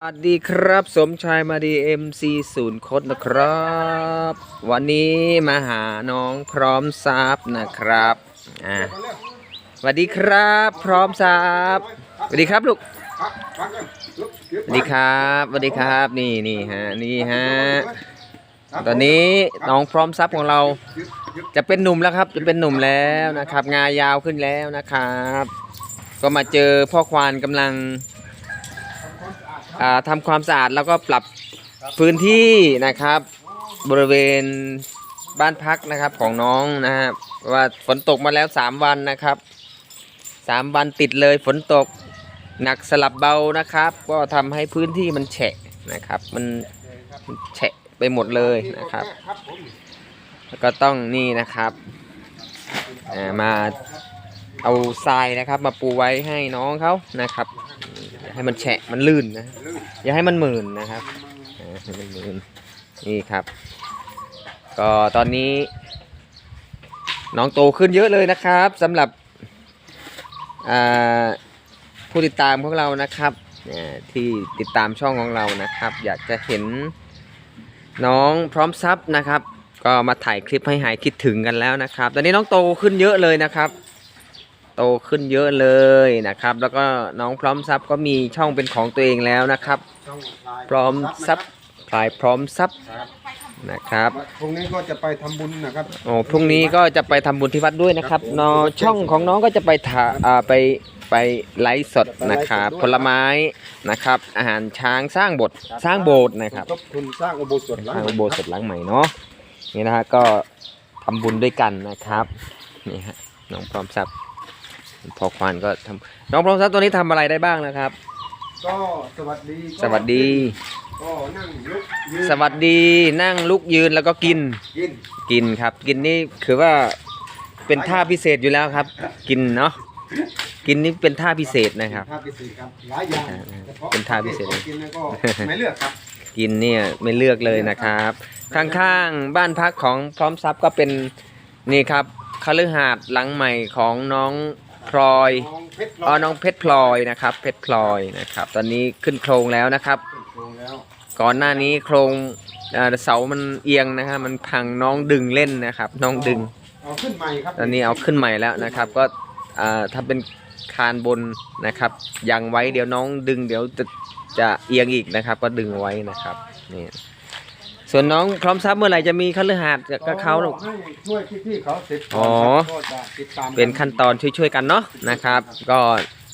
สวัสดีครับ สมชายมาดี MC ศูนย์คดนะครับ วันนี้มาหาน้องพร้อมซับนะครับอ่าสวัสดีครับ พร้อมซับสวัสดีครับลูกสวัสดีครับสวัสดีครับนี่นี่ฮะนี่ฮะตอนนี้น้องพร้อมซับของเรา จะเป็นหนุ่มแล้วครับ จะเป็นหนุ่มแล้วนะครับ งายาวขึ้นแล้วนะครับ ก็มาเจอพ่อควานกำลัง ทำความสะอาดแล้วก็ปรับพื้นที่นะครับ บริเวณบ้านพักนะครับของน้องนะครับว่าฝนตกมาแล้ว 3 วันนะครับ 3 วันติดเลยฝนตกหนักสลับเบานะครับ ก็ทำให้พื้นที่มันแฉะนะครับ มันแฉะไปหมดเลยนะครับ แล้วก็ต้องนี่นะครับมาเอาทรายนะครับมาปูไว้ให้น้องเขานะครับ ให้มันแฉะมันลื่นนะ อย่าให้มันหมื่นนะครับให้มันหมื่นนี่ครับ ก็ตอนนี้น้องโตขึ้นเยอะเลยนะครับสำหรับผู้ติดตามของเรานะครับอ่าที่ติดตามช่องของเรานะครับ อยากจะเห็นน้องพร้อมซับนะครับ ก็มาถ่ายคลิปให้หายคิดถึงกันแล้วนะครับ ตอนนี้น้องโตขึ้นเยอะเลยนะครับ โตขึ้นเยอะเลยนะครับ แล้วก็น้องพร้อมซับก็มีช่องเป็นของตัวเองแล้วนะครับพร้อมซับพลายพร้อมซับนะครับพรุ่งนี้ก็จะไปทำบุญนะครับโอ้พรุ่งนี้ก็จะไปทำบุญที่วัดด้วยนะครับนอช่องของน้องก็จะไปถ่าอ่าไปไปไลฟ์สดนะครับผลไม้นะครับ อาหารช้างสร้างบทสร้างโบสถ์นะครับทบทุนสร้างอุโบสถหลังทางอุโบสถหลังใหม่เนาะนี่นะฮะก็ทำบุญด้วยกันนะครับนี่ฮะน้องพร้อมทรัพย์ พอควานก็ทำน้องพร้อมทรัพย์ตัวนี้ทำอะไรได้บ้างนะครับ ก็สวัสดีก็สวัสดี ก็นั่งลุกยืนสวัสดีนั่งลุกยืนแล้วก็กินกินกินครับ กินนี่คือว่าเป็นท่าพิเศษอยู่แล้วครับ กินเนาะกินนี่เป็นท่าพิเศษนะครับ ท่าพิเศษครับหลายอย่างอ่าฉพะเป็นท่าพิเศษของกินแล้วก็ไม่เลือกครับกินเนี่ยไม่เลือกเลยนะครับ ข้างๆบ้านพักของพร้อมทรัพย์ก็เป็นนี่ครับคฤหาสน์หลังใหม่ของน้อง พลอยน้องเพชรอ๋อน้องเพชรพลอยนะครับ เพชรพลอยนะครับ ตอนนี้ขึ้นโครงแล้วนะครับ โครงแล้วก่อนหน้านี้โครงเอ่อเสามันเอียงนะครับมันพังน้องดึงเล่นนะครับ น้องดึง เอาขึ้นใหม่ครับตอนนี้เอาขึ้นใหม่แล้วนะครับ ก็อ่าถ้าเป็นคานบนนะครับยังไว้เดี๋ยวน้องดึงเดี๋ยวจะจะเอียงอีกนะครับ ก็ดึงไว้นะครับนี่ ส่วนน้องพร้อมทรัพย์เมื่อไหร่จะมีคฤหาสน์กับเขาลูก ให้ช่วยพี่ๆเขาเสร็จอ๋อก็จะติดตามเป็นขั้นตอนช่วยๆกันเนาะนะครับ ก็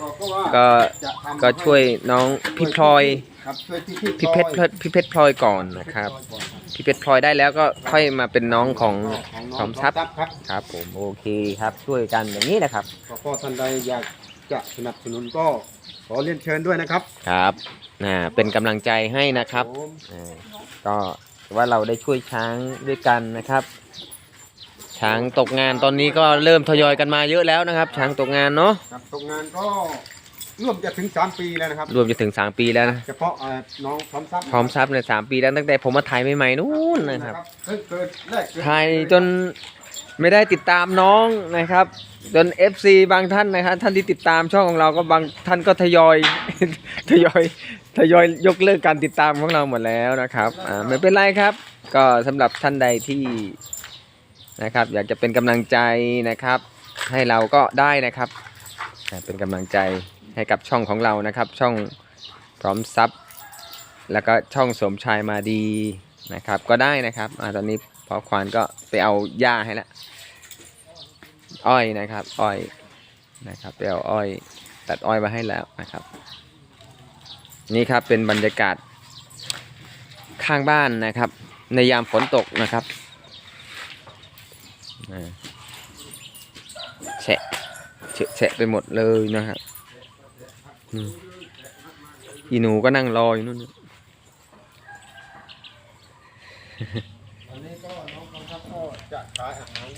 ก็ก็ว่าก็จะทำก็ช่วยน้องพี่พลอยครับช่วยพี่ๆพี่เพชรพลอยพี่เพชรพลอยก่อนนะครับพี่เพชรพลอยได้แล้วก็ค่อยมาเป็นน้องของพร้อมทรัพย์ครับ ครับ ผมโอเคครับช่วยกันอย่างนี้นะครับ ก็ท่านใดอยากจะสนับสนุนก็ขอเรียนเชิญด้วยนะครับครับอ่าเป็นกำลังใจให้นะครับผมอ่าก็ถือ ว่าเราได้ช่วยช้างด้วยกันนะครับ ช้างตกงานตอนนี้ก็เริ่มทยอยกันมาเยอะแล้วนะครับ ช้างตกงานเนาะครับตกงานก็ร่วมจะถึง 3 ปีแล้วนะครับรวมจะถึงสามปีแล้วนะเฉพาะเอ่อน้องพร้อมทรัพย์พร้อมทรัพย์ในยสามปีแล้วตั้งแต่ผมมาถ่ายใหม่ๆนู้นนะครับเพิ่งเกิดแรกเกิดถ่ายจนไม่ได้ติดตามน้องนะครับ จน FC บางท่านนะครับท่านที่ติดตามช่องของเราก็บางท่านก็ทยอย ทยอย ทยอยยกเลิกการติดตามของเราหมดแล้วนะครับอ่าไม่เป็นไรครับ ก็สำหรับท่านใดที่นะครับ อยากจะเป็นกำลังใจนะครับ ให้เราก็ได้นะครับอ่าเป็นกำลังใจให้กับช่องของเรานะครับ ช่องพร้อมซับแล้วก็ช่องสมชายมาดีนะครับ ก็ได้นะครับอ่าตอนนี้พอควานก็ไปเอาหญ้าให้แล้วอ้อยนะครับ อ้อยนะครับไปเอาอ้อยตัดอ้อยมาให้แล้วนะครับ นี่ครับเป็นบรรยากาศข้างบ้านนะครับ ในยามฝนตกนะครับอ่าแฉะเฉะแฉะไปหมดเลยนะครับอืมอีหนูก็นั่งรออยู่นู่นตอนนี้ก็น้องพร้อมทรัพย์ก็จะขายอาหาร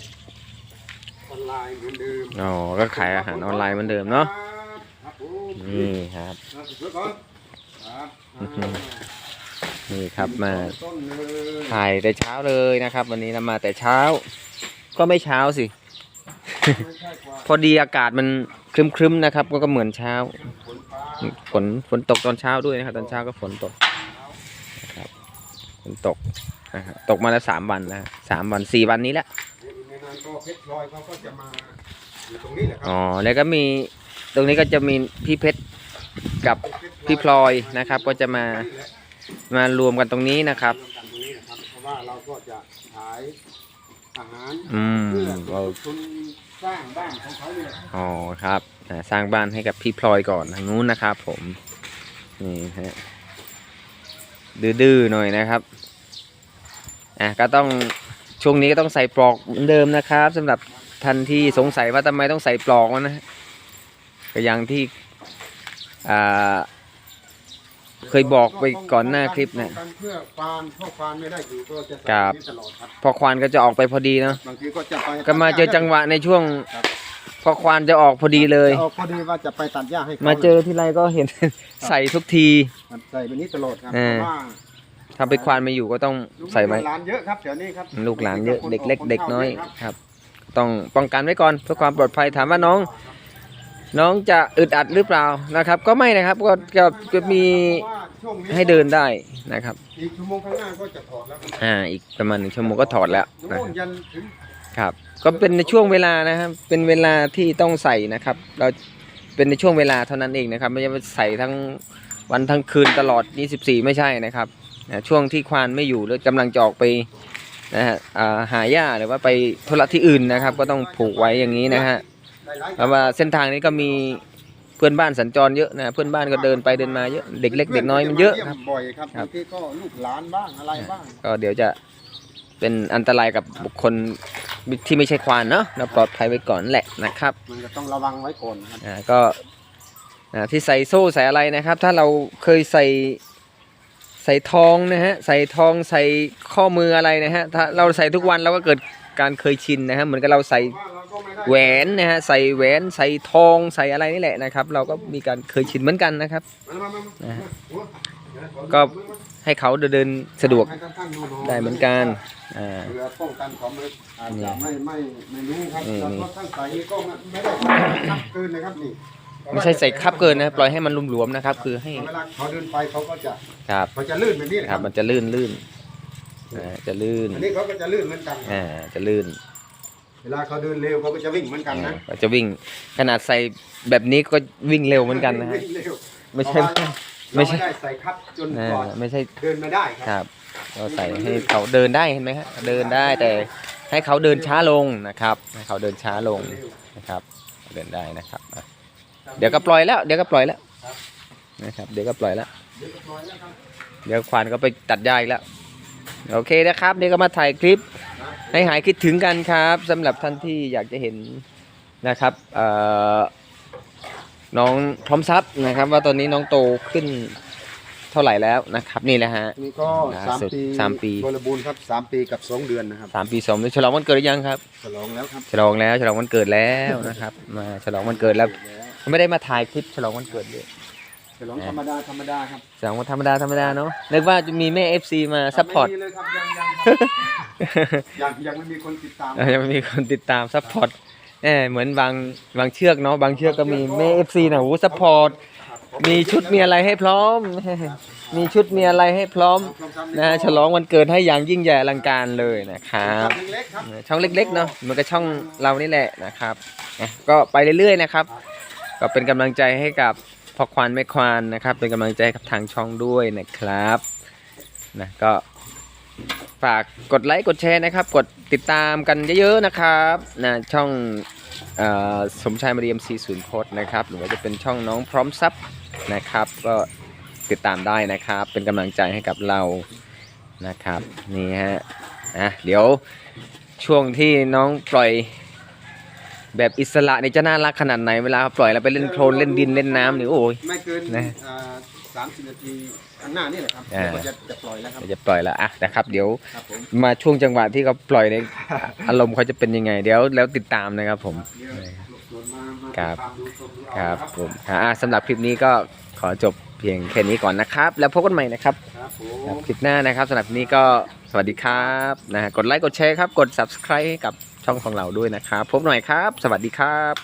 ออนไลน์เหมือนเดิม อ๋อ ก็ขายอาหารออนไลน์เหมือนเดิมเนาะครับผมนี่ครับครับสุดก่อ นครับอื้อหือนี่ครับมาต้นเลยถ่ายแต่เช้าเลยนะครับ วันนี้เรามาแต่เช้า ก็ไม่เช้าสิไม่ใช่กว่าพอดีอากาศมันครึ้มๆนะครับ ก็ก็เหมือนเช้าฝนฟ้า ฝนฝนตกตอนเช้าด้วยนะครับ ตอนเช้าก็ฝนตกนะครับฝนตกนะครับตกมาแล้วสามวันแล้วสามวันสี่วันนี้แล้วในนั้นก็เพชรพลอยเขาก็จะมาอยู่ตรงนี้แหละครัอ๋อแล้วก็มีตรงนี้ก็จะมีพี่เพชร กับพี่พลอยนะครับ ก็จะมามารวมกันตรงนี้นะครับรวมกันตรงนี้นะครับ เพราะว่าเราก็จะขายอาหารอืมเพื่อเราทุนสร้างบ้านของเขาเนี่ยอ๋อครับอ่าสร้างบ้านให้กับพี่พลอยก่อนทางนู้นนะครับ ผมนี่ฮะดื้อๆหน่อยนะครับอะก็ต้องช่วงนี้ก็ต้องใส่ปลอกเหมือนเดิมนะครับสำหรับท่านที่สงสัยว่าทำไมต้องใส่ปลอกวะนะก็อย่างที่ อ่า เคยบอกไปก่อนหน้าคลิปเนี่ยป้องกัเพื่อฟานพ่อฟานไม่ได้อยู่ก็จะใส่ครับนี้ตลอดครับพอควานก็จะออกไปพอดีเนาะบางทีก็จะไปก็มาเจอจังหวะในช่วงครับพอควานจะออกพอดีเลยอาพอดีว่าจะไปตัดหญ้าให้ขมาเจอทีไรก็เห็นใส่ทุกทีครับใส่แบบนี้ตลอดครับเอเพอราะว่าถ้าไปควานไม่อยู่ก็ต้องใส่ไว้ลูกหลานเยอะครับแถวนี้ครับลูกหลานเยอะเด็กเล็กคนเด็กน้อยคเข้าครับ ต้องป้องกันไว้ก่อนเพื่อความปลอดภัยถามว่าน้อง น้องจะอึดอัดหรือเปล่านะครับ ก็ไม่นะครับก็ก็ก็มีเพราะว่าช่วงนี้ให้เดินได้นะครับอีกชั่วโมงข้างหน้าก็จะถอดแล้วครับอ่าอีกประมาณหนึ่งชั่วโมงก็ถอดแล้วนะโน่นยันถึงครับก็เป็นในช่วงเวลานะครับ เป็นเวลาที่ต้องใส่นะครับ เราเป็นในช่วงเวลาเท่านั้นเองนะครับ ไม่ใช่ว่าใส่ทั้งวันทั้งคืนตลอด 24 ไม่ใช่นะครับนะช่วงที่ควานไม่อยู่หรือกำลังจะออกไปนะฮะอ่าหาหญ้าหรือว่าไปธุระที่อื่นนะครับ ก็ต้องผูกไว้อย่างนี้นะฮะหลายๆ เพราะว่าเส้นทางนี้ก็มีเพื่อนบ้านสัญจรเยอะนะเพื่อนบ้านก็เดินไปเดินมาเยอะเด็กเล็กเด็กน้อยมันเยอะครับบ่อยครับครับบางทีก็ลูกหลานบ้างอะไรบ้างก็เดี๋ยวจะเป็นอันตรายกับบุคคลที่ไม่ใช่ควานเนาะเราปลอดภัยไว้ก่อนแหละนะครับ มันก็ต้องระวังไว้ก่อนครับอ่าก็อ่าที่ใส่โซ่ใส่อะไรนะครับ ถ้าเราเคยใส่ใส่ทองนะฮะใส่ทองใส่ข้อมืออะไรนะฮะถ้าเราใส่ทุกวันเราก็เกิดการเคยชินนะฮะเหมือนกับเราใส่ ว่าเราก็ไม่ได้แหวนนะฮะใส่แหวนใส่ทองใส่อะไรนี่แหละนะครับ เราก็มีการเคยชินเหมือนกันนะครับมามามามานะฮะโอ้ยเดี๋ยวขอก็ให้เขาเดินสะดวกให้ท่านๆๆได้เหมือนกันอ่าเพื่อป้องกันของมันอาจนี่จะไม่ไม่ไม่รู้ครับนี่แล้วก็ท่านใส่ก็ไม่ได้คับเกินนะครับนี่ไม่ใช่ใส่คับเกินนะปล่อยให้มันหลวมๆนะครับ คือให้เวลาเขาเดินไปเขาก็จะครับเขาจะลื่นแบบนี้นะคครัรับบมันจะลื่นลื่นอ่าจะลื่นอันนี้เขาก็จะลื่นเหมือนกันอ่าจะลื่น เวลาเขาเดินเร็วเขาก็จะวิ่งเหมือนกันนะก็จะวิ่งขนาดใส่แบบนี้ก็วิ่งเร็วเหมือนกันนะฮะ วิ่งเร็วไม่ใช่ เพราะว่าไม่ใช่เราได้ใส่คับจนอ่ากว่าไม่ใช่ เดินไม่ได้คครับรับเราใส่ให้เขาเดินได้เห็นไหมฮะเดินได้แต่ให้เขาเดินช้าลงนะครับให้เขาเดินช้าลงนะครับ เดินได้นะครับอะเดี๋ยวก็ปล่อยแล้ว เดี๋ยวก็ปล่อยแล้วนะครับ เดี๋ยวก็ปล่อยแล้ว เดี๋ยวเรียบร้อยแล้วครับ เดี๋ยวควานก็ไปตัดหญ้าอีกแล้ว โอเคนะครับเดี๋ยวก็มาถ่ายคลิป ให้หายคิดถึงกันครับสำหรับท่านที่อยากจะเห็นนะครับเอ่อน้องพร้อมทรัพย์นะครับ ว่าตอนนี้น้องโตขึ้นเท่าไหร่แล้วนะครับ นี่แหละฮะ นี่ก็ล่าสามสุดปีสามปี บริบูรณ์ครับสามปีกับสองเดือนนะครับสามปีสองเดือนฉลองวันเกิดหรือยังครับ ฉลองแล้วครับ ฉลองแล้วฉลองวันเกิดแล้วนะครับ มาฉลองวันเกิดแล้ว ไม่ได้มาถ่ายคลิปฉลองวันเกิดด้วยฉลองธรรมดาธรรมดาครับฉลองวันธรรมดาธรรมดาเนาะนึกว่าจะมีแม่เอฟซีมาซัพพอร์ตไม่มีเล ยครับยังยังครับยังยังไม่มีคนติดตามยังไม่มีคนติดตามซัพพอร์ตเออเหมือนบางบางเชือกเนาะบางเชือกก็มีแม่เอฟซีนะโอ้ซัพพอร์ตมีชุดมีอะไรให้พร้อม มีชุดมีอะไรให้พร้อมนะฉลองวันเกิดให้อย่างยิ่งใหญ่อลังการเลยนะครับเล็กๆครับช่องเล็กๆเนาะเหมือนกับช่องเรานี่แหละนะครับนะก็ไปเรื่อยๆนะครับ ก็เป็นกำลังใจให้กับพ่อควานแม่ควานนะครับ เป็นกำลังใจให้กับทางช่องด้วยนะครับนะก็ ฝากกดไลค์กดแชร์นะครับ กดติดตามกันเยอะๆนะครับนะช่องเอ่อสมชายมาเรียมซีศูนย์โคดนะครับ หรือว่าจะเป็นช่องน้องพร้อมซับนะครับ ก็ติดตามได้นะครับ เป็นกำลังใจให้กับเรานะครับนี่ฮะอะเดี๋ยวช่วงที่น้องปล่อยแบบอิสระนี่จะน่ารักขนาดไหนเวลาปล่อยแล้วไปเล่นโคลนเล่นดินเล่นน้ำนี่โอ้ยไม่เกินนะ สามสิบนาทีข้างหน้านี่แหละครับอ่าก็จะจะปล่อยแล้วครับเดี๋ยวจะปล่อยแล้วอะนะครับ เดี๋ยวครับผมมาช่วงจังหวะที่เขาปล่อยในอารมณ์เขาจะเป็นยังไง เดี๋ยวแล้วติดตามนะครับผม เดี๋ยวลูกสวนมามาครับ ตามดูชมดูเอาครับนะผมอะสำหรับคลิปนี้ก็ขอจบเพียงแค่นี้ก่อนนะครับ แล้วพบกันใหม่นะครับครับผครับมคลิปหน้านะครับสำหรับวันนี้ก็สวัสดีครับนะฮะกดไลค์กดแชร์ครับ กด subscribe ให้กับช่องของเราด้วยนะครับพบหน่อยครับ สวัสดีครับ